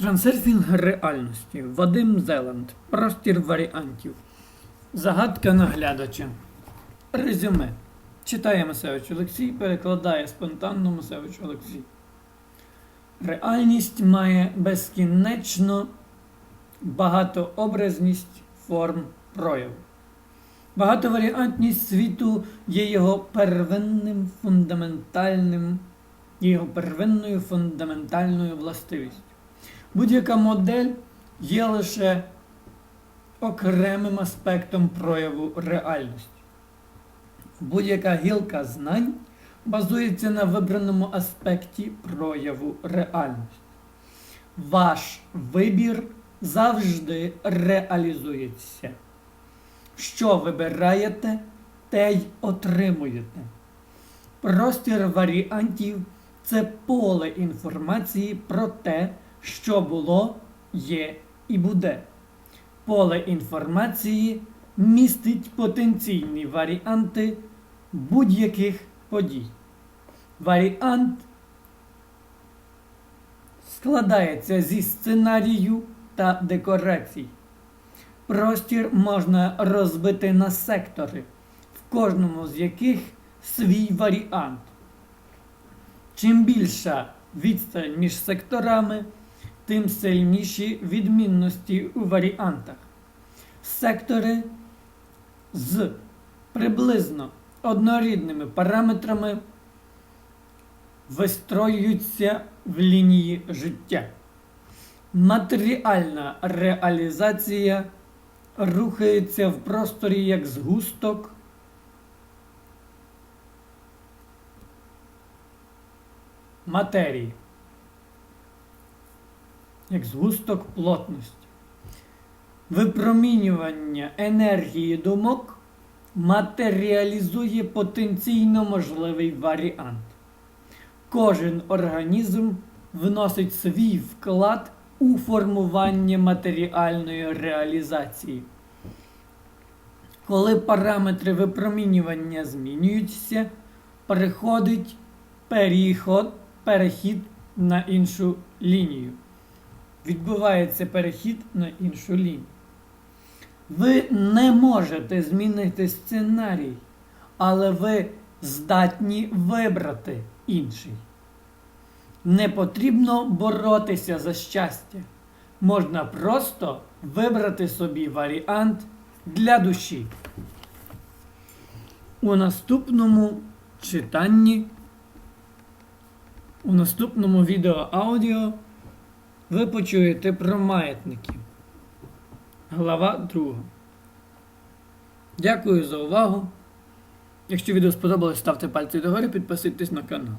Трансерфінг реальності. Вадим Зеланд. Простір варіантів. Загадка наглядача. Резюме. Читає Масевич Олексій, перекладає спонтанно Масевич Олексій. Реальність має безкінечно багатообразність форм прояву. Багатоваріантність світу є його первинним фундаментальним, його первинною фундаментальною властивістю. Будь-яка модель є лише окремим аспектом прояву реальності. Будь-яка гілка знань базується на вибраному аспекті прояву реальності. Ваш вибір завжди реалізується. Що вибираєте, те й отримуєте. Простір варіантів це поле інформації про те, що було, є і буде. Поле інформації містить потенційні варіанти будь-яких подій. Варіант складається зі сценарію та декорацій. Простір можна розбити на сектори, в кожному з яких свій варіант. Чим більша відстань між секторами, тим сильніші відмінності у варіантах. Сектори з приблизно однорідними параметрами вистроюються в лінії життя. Матеріальна реалізація рухається в просторі як згусток матерії, як згусток плотності. Випромінювання енергії думок матеріалізує потенційно можливий варіант. Кожен організм вносить свій вклад у формування матеріальної реалізації. Коли параметри випромінювання змінюються, приходить переход, перехід на іншу лінію. Відбувається перехід на іншу лінію. Ви не можете змінити сценарій, але ви здатні вибрати інший. Не потрібно боротися за щастя. Можна просто вибрати собі варіант для душі. У наступному читанні, у наступному відео аудіо ви почуєте про маятників. Глава 2. Дякую за увагу. Якщо відео сподобалось, ставте пальці догори, підписуйтесь на канал.